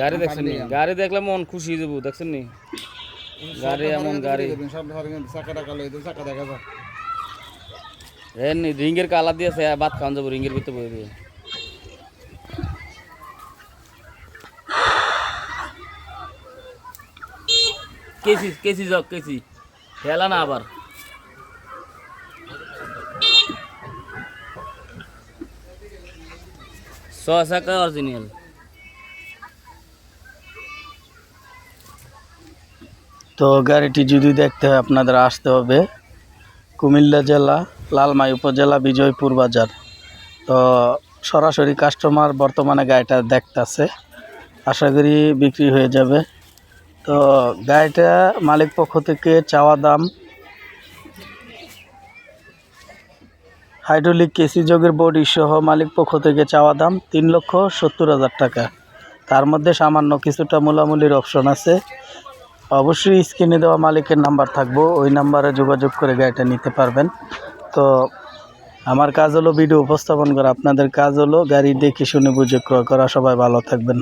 গাড়ি দেখছেন নি? দেখলে মন খুশি হয়ে যাব, দেখছেন নি? গাড়ি এমন গাড়ি। যায় রিঙ্গের কালা দিয়েছে ভাত খাওয়ান যাব রিঙ্গের ভিতরে বই দিয়ে কেসি কেসি যাক কেসি। খেলা না আবার। ছয় টাকা অরিজিনাল। তো গাড়িটি যদি দেখতে হয়, আপনাদের আসতে হবে কুমিল্লা জেলা, লালমাই উপজেলা, বিজয়পুর বাজার। তো সরাসরি কাস্টমার বর্তমানে গাড়িটা দেখতেছে। আশা করি বিক্রি হয়ে যাবে। তো গাড়িটা মালিক পক্ষ থেকে চাওয়া দাম হাইড্রোলিক কেসি যোগের বডি সহ মালিক পক্ষ থেকে চাওয়া দাম তিন লক্ষ সত্তর হাজার টাকা। তার মধ্যে সামান্য কিছুটা মূলামূলির অপশন আছে। অবশ্যই স্ক্রিনে দেওয়া মালিকের নাম্বার থাকব। ওই নাম্বারে যোগাযোগ করে গাড়িটা নিতে পারবেন। তো আমার কাজ হলো ভিডিও উপস্থাপন করা। আপনাদের কাজ হলো গাড়ি দেখে শুনে বুঝে ক্রয় করা। সবাই ভালো থাকবেন।